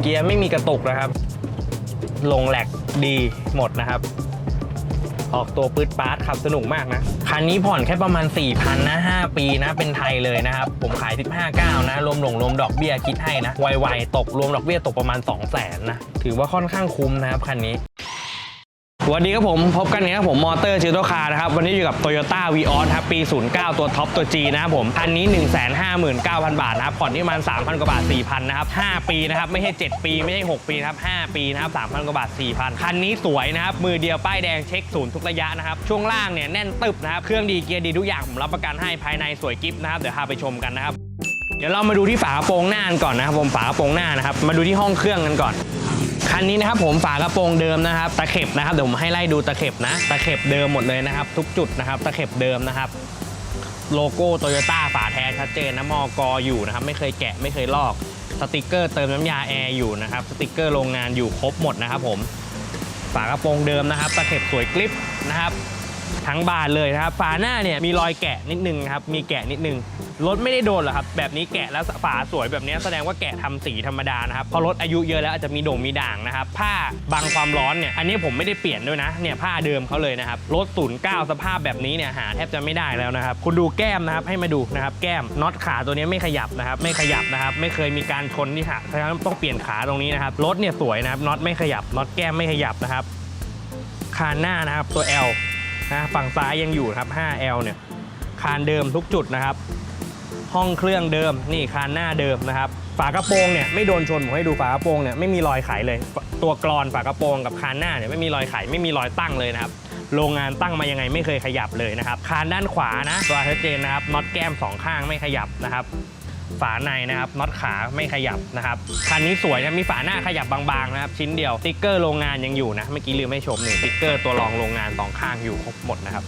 เกียร์ไม่มีกระตุกนะครับ ลงแหลกดีหมดนะครับ ออกตัวปืดปาร์ตขับสนุกมากนะ คันนี้ผ่อนแค่ประมาณ 4,000นะ 5 ปีนะ เป็นไทยเลยนะครับ ผมขาย 15,900นะ รวมหลงรวมดอกเบี้ยคิดให้นะไวๆตกรวมดอกเบี้ยตกประมาณ 200,000นะ ถือว่าค่อนข้างคุ้มนะครับคันนี้ วัสดีครับผมพบกันเนี่ยครับผมมอเตอร์ชิโตคาร์นะครับวันนี้อยู่กับ Toyota v ีออครับปี 09 ตัวท็อปตัว G นะครับผมคันนี้ 159,000 บาทนะครับผ่อนที่ประมาณ3,000 กว่าบาท 4,000 นะครับ 5 ปีนะครับ ไม่ใช่ 7 ปีไม่ใช่ 6 ปีนะครับ 5 ปีนะครับ 3,000 กว่าบาท 4,000 คันนี้สวยนะครับ มือเดียวป้ายแดงเช็คศูนย์ทุกระยะนะครับ ช่วงล่างเนี่ยแน่นตึบนะครับเครื่องดีเกียร์ดีทุกอย่างผมรับประกันให้ภายในสวยกิฟต์นะครับเดี๋ยวพาไปชมกันนะครับเดี๋ยวเรามาดูที่ฝากระโปรงหน้ากันก่อนนะครับผมฝากระโปรงหน้านะครับมาดูที่ห้องเครื่องกันก่อน คันนี้นะครับผมฝากระโปรงเดิมนะครับตะเข็บนะครับเดี๋ยวผมให้ไล่ดูตะเข็บนะตะเข็บเดิมหมดเลยนะครับ ทุกจุดนะครับตะเข็บเดิมนะครับโลโก้โตโยต้าฝาแท้ชัดเจนนะมอกออยู่นะครับไม่เคยแกะไม่เคยลอกสติกเกอร์เติมน้ำยาแอร์อยู่นะครับสติกเกอร์โรงงานอยู่ครบหมดนะครับผมฝากระโปรงเดิมนะครับตะเข็บสวยกริปนะครับ ทั้งบานเลยนะครับ ฝาหน้าเนี่ยมีรอยแกะนิดนึงครับ มีแกะนิดนึง รถไม่ได้โดนหรอกครับ แบบนี้แกะแล้วฝาสวยแบบนี้แสดงว่าแกะทำสีธรรมดานะครับ พอรถอายุเยอะแล้วอาจจะมีโด่งมีด่างนะครับ ผ้าบังความร้อนเนี่ย อันนี้ผมไม่ได้เปลี่ยนด้วยนะ เนี่ยผ้าเดิมเขาเลยนะครับ รถศูนย์เก้าสภาพแบบนี้เนี่ยหาแทบจะไม่ได้แล้วนะครับ คุณดูแก้มนะครับ ให้มาดูนะครับ แก้ม น็อตขาตัวนี้ไม่ขยับนะครับ ไม่ขยับนะครับ ไม่เคยมีการชนที่หักเพราต้องเปลี่ยนขาตรงนี้นะครับ รถเนี่ยสวยนะครับ น็อตไม่ขยับ น็อตแก้มไม่ขยับนะครับ คานหน้านะครับ ตัว L นะฝั่งซ้ายยังอยู่ครับ 5L เนี่ยคานเดิมทุกจุดนะครับ ห้องเครื่องเดิมนี่คานหน้าเดิมนะครับ ฝากระโปรงเนี่ยไม่โดนชนผมให้ดูฝากระโปรงเนี่ยไม่มีรอยไขเลย ตัวกรอนฝากระโปรงกับคานหน้าเนี่ยไม่มีรอยไขไม่มีรอยตั้งเลยนะครับโรงงานตั้งมายังไงไม่เคยขยับเลยนะครับ คานด้านขวานะตัวชัดเจนนะครับน็อตแก้มสองข้างไม่ขยับนะครับ ฝาในนะครับน็อตขาไม่ขยับนะครับคันนี้สวยนะมีฝาหน้าขยับบางๆนะครับชิ้นเดียวสติ๊กเกอร์โรงงานยังอยู่นะเมื่อกี้ลืมไม่ชมหนึ่งสติ๊กเกอร์ตัวรองโรงงานสองข้างอยู่ครบหมดนะครับ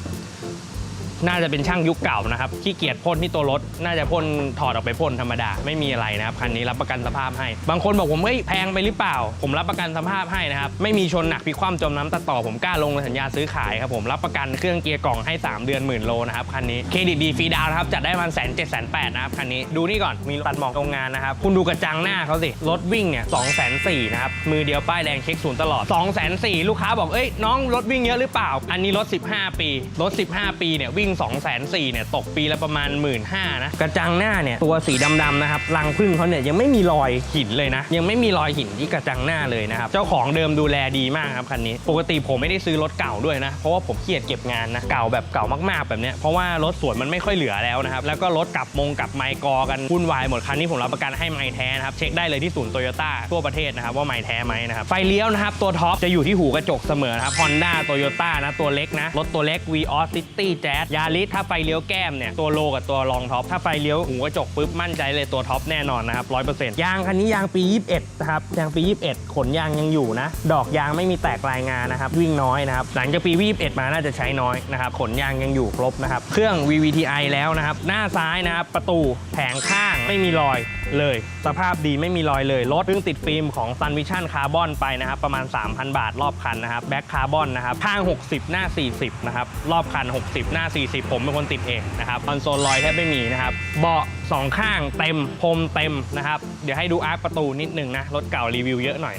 น่าจะเป็นช่างยุคเก่านะครับขี้เกียจพ่นที่ตัวรถ น่าจะพ่นถอดออกไปพ่นธรรมดา ไม่มีอะไรนะครับคันนี้รับประกันสภาพให้ บางคนบอกผมเฮ้ยแพงไปหรือเปล่า ผมรับประกันสภาพให้นะครับไม่มีชนหนักพิคว่ำจมน้ำตัดต่อผมกล้าลงสัญญาซื้อขายครับผมรับประกันเครื่องเกียร์กล่องให้ 3 เดือนหมื่นโลนะครับคันนี้เครดิตดีฟรีดาวน์นะครับจัดได้ประมาณแสนเจ็ดแสนแปดนะครับคันนี้ดูนี่ก่อนมีตัดหมอกโรงงานนะครับคุณดูกระจังหน้าเขาสิรถวิ่งเนี่ยสองแสนสี่นะครับมือเดียวป้ายแดงเช็คศูนย์ตลอด2องแสนสี่ลูกค้าบอกเอ้ยน้องรถวิ่งเยอะหรือเปล่า อันนี้รถ 15 ปีรถ 15 ปีเนี่ยวิ่ง2องแสนสี่เนี่ยตกปีละประมาณ 1 5ื่นนะกระจังหน้าเนี่ยตัวสีดำๆนะครับรังพึ่งเขาเนี่ยยังไม่มีรอยหินเลยนะ ยังไม่มีรอยหินที่กระจังหน้าเลยนะครับเจ้าของเดิมดูแลดีมากครับคันนี้ ปกติผมไม่ได้ซื้อรถเก่าด้วยนะเพราะว่าผมเกลียดเก็บงานนะเก่าแบบเก่ามากๆแบบเนี้ยเพราะว่ารถสวนมันไม่ค่อยเหลือแล้วนะครับแล้วก็รถกลับมงกลับไมค์กอกันวุ่นวายหมดคันนี้ผมรับประกันให้ไมค์แท้นะครับเช็คได้เลยที่ศูนย์โตโยต้าทั่วประเทศนะครับว่าไมค์แท้ไหมนะครับไฟเลี้ยวนะครับตัวท็อปจะอยู่ที่หูกระจกเสมอนะครับ Honda Toyota นะตัวเล็กนะรถตัวเล็ก v ีออสซิตี้แจ๊สยาริสถ้าไฟเลี้ยวแก้มเนี่ยตัวโลกับตัวรองท็อปถ้าไฟเลี้ยวหูกระจกปุ๊บมั่นใจเลยตัวท็อปแน่นอนนะครับร้อยเปอร์เซ็นต์ยางคันนี้ยางปี 21นะครับยางปี 21 ขนยางยังอยู่นะ ดอกยางไม่มีแตกรายงานนะครับวิ่งน้อยนะครับหลังจากปี21มาน่าจะใช้น้อยนะครับขนยางยังอยู่ครบนะครับเครื่อง VVTi แล้วนะครับหน้าซ้ายนะครับประตูแผงข้างไม่มีรอยเลย สภาพดีไม่มีรอยเลยรถเพิ่งติดฟิล์มของ Sun Vision Carbon ไปนะครับประมาณ 3,000 บาทรอบคันนะครับแบ็คคาร์บอนนะครับข้าง 60 หน้า 40นะครับรอบคัน 60 หน้า 40ผมเป็นคนติดเองนะครับคอนโซลลอยแทบไม่มีนะครับเบาะสองข้างเต็มพรมเต็มนะครับ เดี๋ยวให้ดูอาร์คประตูนิดนึงนะ รถเก่ารีวิวเยอะหน่อย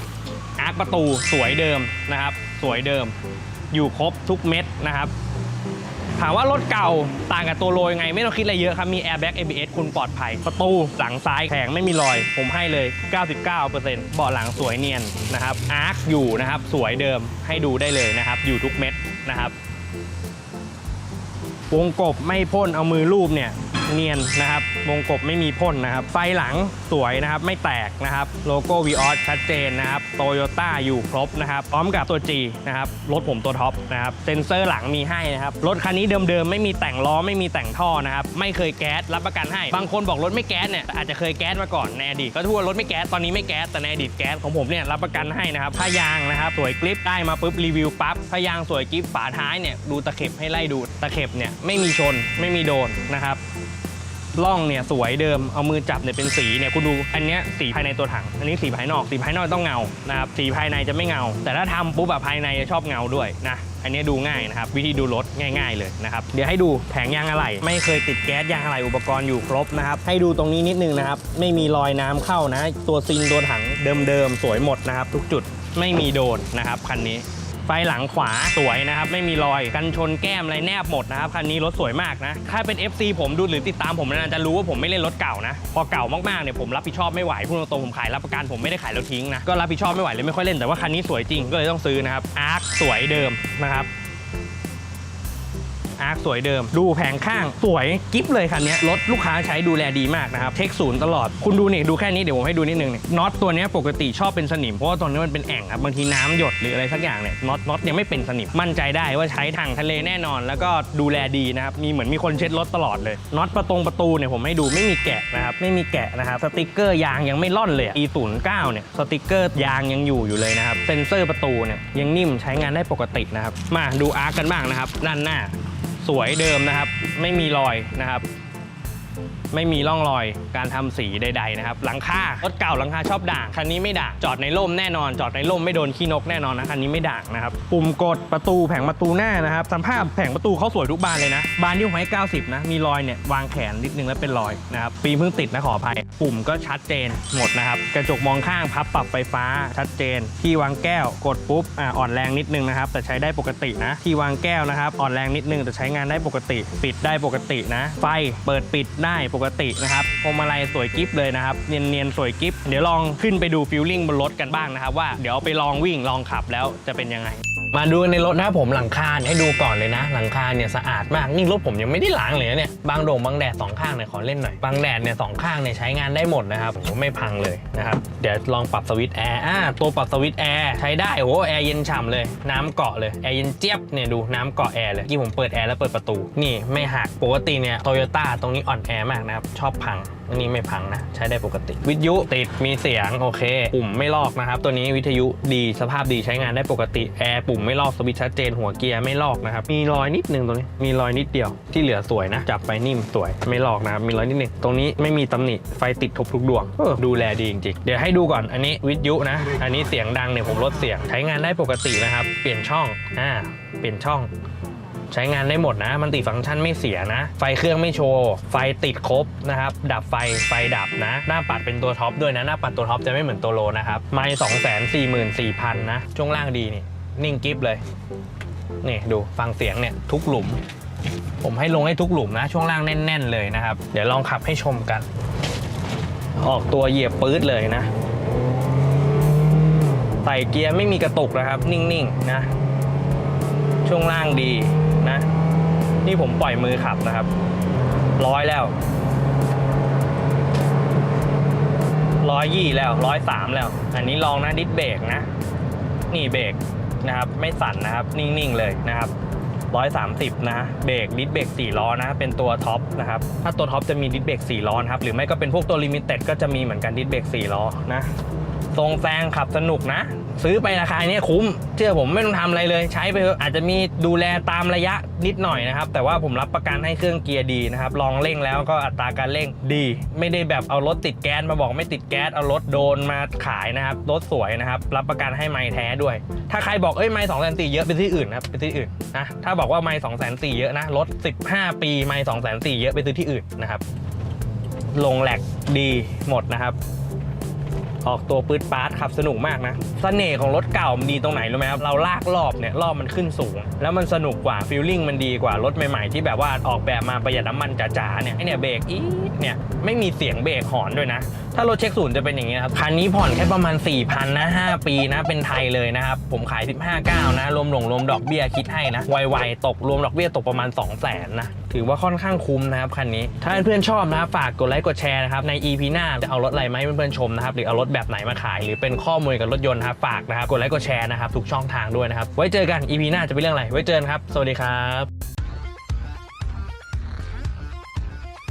อาร์คประตูสวยเดิมนะครับ สวยเดิม อยู่ครบทุกเม็ดนะครับ ถามว่ารถเก่าต่างกับตัวโรยไง ไม่ต้องคิดอะไรเยอะครับ มี airbag ABS คุณปลอดภัย ประตูหลังซ้ายแข็งไม่มีรอย ผมให้เลย 99%เบาะหลังสวยเนียนนะครับอาร์คอยู่นะครับ สวยเดิมให้ดูได้เลยนะครับ อยู่ทุกเม็ดนะครับ วงกบไม่พ่นเอามือรูปเนี่ย เนียนนะครับวงกบไม่มีพ่นนะครับ ไฟหลังสวยนะครับไม่แตกนะครับ โลโก้วีออสชัดเจนนะครับโตโยต้าอยู่ครบนะครับพร้อมกับตัว G นะครับรถผมตัวท็อปนะครับเซ็นเซอร์หลังมีให้นะครับรถคันนี้เดิมๆไม่มีแต่งล้อไม่มีแต่งท่อนะครับไม่เคยแก๊สรับประกันให้ บางคนบอกรถไม่แก๊สเนี่ยอาจจะเคยแก๊สมาก่อนในอดีตก็ทั่วรถไม่แก๊สตอนนี้ไม่แก๊สแต่ในอดีตแก๊สของผมเนี่ยรับประกันให้นะครับผ้ายางนะครับสวยกริปได้มาปุ๊บรีวิวปั๊บผ้ายางสวยกริปฝาท้ายเนี่ยดูตะเข็บให้ไล่ดูตะเข็บเนี่ยไม่มีชนไม่มีโดนนะครับ ล่องเนี่ยสวยเดิมเอามือจับเนี่ยเป็นสีเนี่ยคุณดูอันเนี้ยสีภายในตัวถัง อันนี้สีภายนอกสีภายนอกต้องเงานะครับสีภายในจะไม่เงา แต่ถ้าทำปุ๊บแบบภายในจะชอบเงาด้วยนะอันนี้ดูง่ายนะครับ วิธีดูรถง่าย ๆเลยนะครับ เดี๋ยวให้ดูแผงยางอะไหล่ไม่เคยติดแก๊สยางอะไหล่อุปกรณ์อยู่ครบนะครับ ให้ดูตรงนี้นิดนึงนะครับ ไม่มีรอยน้ำเข้านะ ตัวซินตัวถังเดิมๆสวยหมดนะครับ ทุกจุดไม่มีโดนนะครับคันนี้ ไฟหลังขวาสวยนะครับ ไม่มีรอยกันชนแก้มอะไรแนบหมดนะครับคันนี้รถสวยมากนะถ้าเป็น FC ผมดูหรือติดตามผมนานจะรู้ว่าผมไม่เล่นรถเก่านะพอเก่ามากๆเนี่ยผมรับผิดชอบไม่ไหวพูดตรงๆผมขายรับประกันผมไม่ได้ขายแล้วทิ้งนะก็รับผิดชอบไม่ไหวเลยไม่ค่อยเล่นแต่ว่าคันนี้สวยจริงก็เลยต้องซื้อนะครับอาร์คสวยเดิมนะครับ อาร์คสวยเดิม ดูแผงข้างสวยกิ๊บเลยคันนี้รถลูกค้าใช้ดูแลดีมากนะครับเช็คศูนย์ตลอดคุณดูนี่ดูแค่นี้เดี๋ยวผมให้ดูนิดนึงเนี่ยน็อตตัวนี้ปกติชอบเป็นสนิมเพราะว่าตอนนี้มันเป็นแอ่งครับบางทีน้ำหยดหรืออะไรสักอย่างเนี่ยน็อตน็อตยังไม่เป็นสนิมมั่นใจได้ว่าใช้ทางทะเลแน่นอน แล้วก็ดูแลดีนะครับมีเหมือนมีคนเช็ดรถตลอดเลยน็อตประตงประตูเนี่ยผมให้ดูไม่มีแกะนะครับไม่มีแกะนะครับสติกเกอร์ยางยังไม่ล่อนเลย e 0 9 เนี่ยสติกเกอร์ยางยังอยู่อยู่เลยนะครับเซ็นเซอร์ประตูเนี่ยยังนิ่มใช้งานได้ปกตินะครับมาดูอาร์คกันบ้างนะครับด้านหน้า สวยเดิมนะครับ ไม่มีรอยนะครับ ไม่มีร่องรอยการทำสีใด ๆ นะครับ หลังคารถเก่าหลังคาชอบด่างคันนี้ไม่ด่างจอดในร่มแน่นอน จอดในร่มไม่โดนขี้นกแน่นอนนะคันนี้ไม่ด่างนะครับปุ่มกดประตูแผงประตูหน้านะครับสภาพแผงประตูเขาสวยทุกบานเลยนะ บานที่ผมให้ 90 นะ มีรอยเนี่ยวางแขนนิดนึงแล้วเป็นรอยนะครับปีเพิ่งติดนะขออภัย ปุ่มก็ชัดเจนหมดนะครับกระจกมองข้างพับปรับไฟฟ้าชัดเจน ที่วางแก้วกดปุ๊บอ่อ่อนแรงนิดนึงนะครับแต่ใช้ได้ปกตินะ ที่วางแก้วนะครับอ่อนแรงนิดนึงแต่ใช้งานได้ปกติ ปิดได้ปกตินะ ไฟเปิดปิดได้ปกตินะครับพวงมาลัยสวยกิฟเลยนะครับ เนียนๆ สวยกิฟเดี๋ยวลองขึ้นไปดูฟิลลิ่งบนรถกันบ้างนะครับ ว่าเดี๋ยวไปลองวิ่งลองขับแล้วจะเป็นยังไง มาดูในรถนะครับผมหลังคาให้ดูก่อนเลยนะ หลังคาเนี่ยสะอาดมากนี่รถผมยังไม่ได้ล้างเลยนะเนี่ยบางโด่งบางแดดสองข้างเนี่ยขอเล่นหน่อยบางแดดเนี่ยสองข้างเนี่ยใช้งานได้หมดนะครับผมไม่พังเลยนะครับเดี๋ยวลองปรับสวิตช์แอร์อ่าตัวปรับสวิตช์แอร์ใช้ได้โอ้โหแอร์เย็นฉ่ำเลย น้ำเกาะเลยแอร์เย็นเจี๊ยบเนี่ยดูน้ำเกาะแอร์เลยที่ผมเปิดแอร์แล้วเปิดประตู นี่ไม่หักปกติเนี่ยโตโยต้าตรงนี้อ่อนแอมากนะครับชอบพัง อันนี้ไม่พังนะ ใช้ได้ปกติ วิทยุติดมีเสียงโอเค ปุ่มไม่ลอกนะครับ ตัวนี้วิทยุดีสภาพดีใช้งานได้ปกติแอร์ปุ่มไม่ลอกสวิตช์ชัดเจนหัวเกียร์ไม่ลอกนะครับมีรอยนิดนึงตรงนี้มีรอยนิดเดียวที่เหลือสวยนะ จับไปนิ่มสวยไม่ลอกนะครับมีรอยนิดนึงตรงนี้ไม่มีตำหนิไฟติดทุกทุกดวงเออดูแลดีจริงๆเดี๋ยวให้ดูก่อนอันนี้วิทยุนะ อันนี้เสียงดังเนี่ยผมลดเสียงใช้งานได้ปกตินะครับ เปลี่ยนช่องอ่าเปลี่ยนช่อง ใช้งานได้หมดนะ มันติฟังก์ชันไม่เสียนะ ไฟเครื่องไม่โชว์ ไฟติดครบนะครับ ดับไฟ ไฟดับนะ หน้าปัดเป็นตัวท็อปด้วยนะ หน้าปัดตัวท็อปจะไม่เหมือนตัวโลนะครับ ไม่สองแสนสี่หมื่นสี่พันนะ ช่วงล่างดีนี่ นิ่งกิฟเลย นี่ดูฟังเสียงเนี่ยทุกหลุม ผมให้ลงให้ทุกหลุมนะ ช่วงล่างแน่น ๆ เลยนะครับ เดี๋ยวลองขับให้ชมกัน ออกตัวเหยียบปื๊ดเลยนะใส่เกียร์ไม่มีกระตุกนะครับ นิ่งๆนะ ช่วงล่างดี นี่ผมปล่อยมือขับนะครับ ร้อยแล้วร้อยยี่แล้วร้อยสามแล้ว อันนี้ลองนะดิสเบรกนะ นี่เบรกนะครับ ไม่สั่นนะครับ นิ่งๆเลยนะครับร้อยสามสิบนะเบรกดิสเบรกสี่ล้อนะ เป็นตัวท็อปนะครับ ถ้าตัวท็อปจะมีดิสเบรกสี่ล้อนะครับ หรือไม่ก็เป็นพวกตัวลิมิเต็ดก็จะมีเหมือนกันดิสเบรกสี่ล้อนะ ทรงแซงขับสนุกนะ ซื้อไปราคาเนี้ยคุ้ม เชื่อผมไม่ต้องทำอะไรเลย ใช้ไปเถอะอาจจะมีดูแลตามระยะนิดหน่อยนะครับ แต่ว่าผมรับประกันให้เครื่องเกียร์ดีนะครับ ลองเร่งแล้วก็อัตราการเร่งดี ไม่ได้แบบเอารถติดแก๊สมาบอกไม่ติดแก๊สเอารถโดนมาขายนะครับรถสวยนะครับ รับประกันให้ไม้แท้ด้วย ถ้าใครบอกเอ้ยไม้สองแสนสี่เยอะไปที่อื่นนะครับไปที่อื่นนะถ้าบอกว่าไม้สองแสนสี่เยอะนะรถ15 ปีไม้สองแสนสี่เยอะไปซื้อที่อื่นนะครับลงแหลกดีหมดนะครับ ออกตัวปืดปาร์ตขับสนุกมากนะเสน่ห์ของรถเก่ามันดีตรงไหนรู้ไหมครับ เราลากรอบเนี่ยรอบมันขึ้นสูง แล้วมันสนุกกว่าฟีลลิ่งมันดีกว่ารถใหม่ๆ ที่แบบว่าออกแบบมาประหยัดน้ำมันจ๋าๆเนี่ยไอเนี่ยเบรกอีดเนี่ยไม่มีเสียงเบรกหอนด้วยนะ ถ้ารถเช็คศูนย์จะเป็นอย่างนี้ครับคันนี้ผ่อนแค่ประมาณ 4,000นะ5ปีนะเป็นไทยเลยนะครับผมขาย 15,9นะรวมหลงรวมดอกเบี้ยคิดให้นะไวๆตกรวมดอกเบี้ยตกประมาณ 200,000นะถือว่าค่อนข้างคุ้มนะครับคันนี้ ถ้าเพื่อนๆชอบนะครับฝากกดไลค์กดแชร์นะครับใน EP หน้าจะเอารถอะไรมาให้เพื่อนๆชมนะครับหรือเอารถแบบไหนมาขาย หรือเป็นข้อมูลกับรถยนต์นะครับฝากนะครับกดไลค์กดแชร์นะครับทุกช่องทางด้วยนะครับไว้เจอกัน EP หน้าจะเป็นเรื่องอะไรไว้เจอกันครับ สวัสดีครับ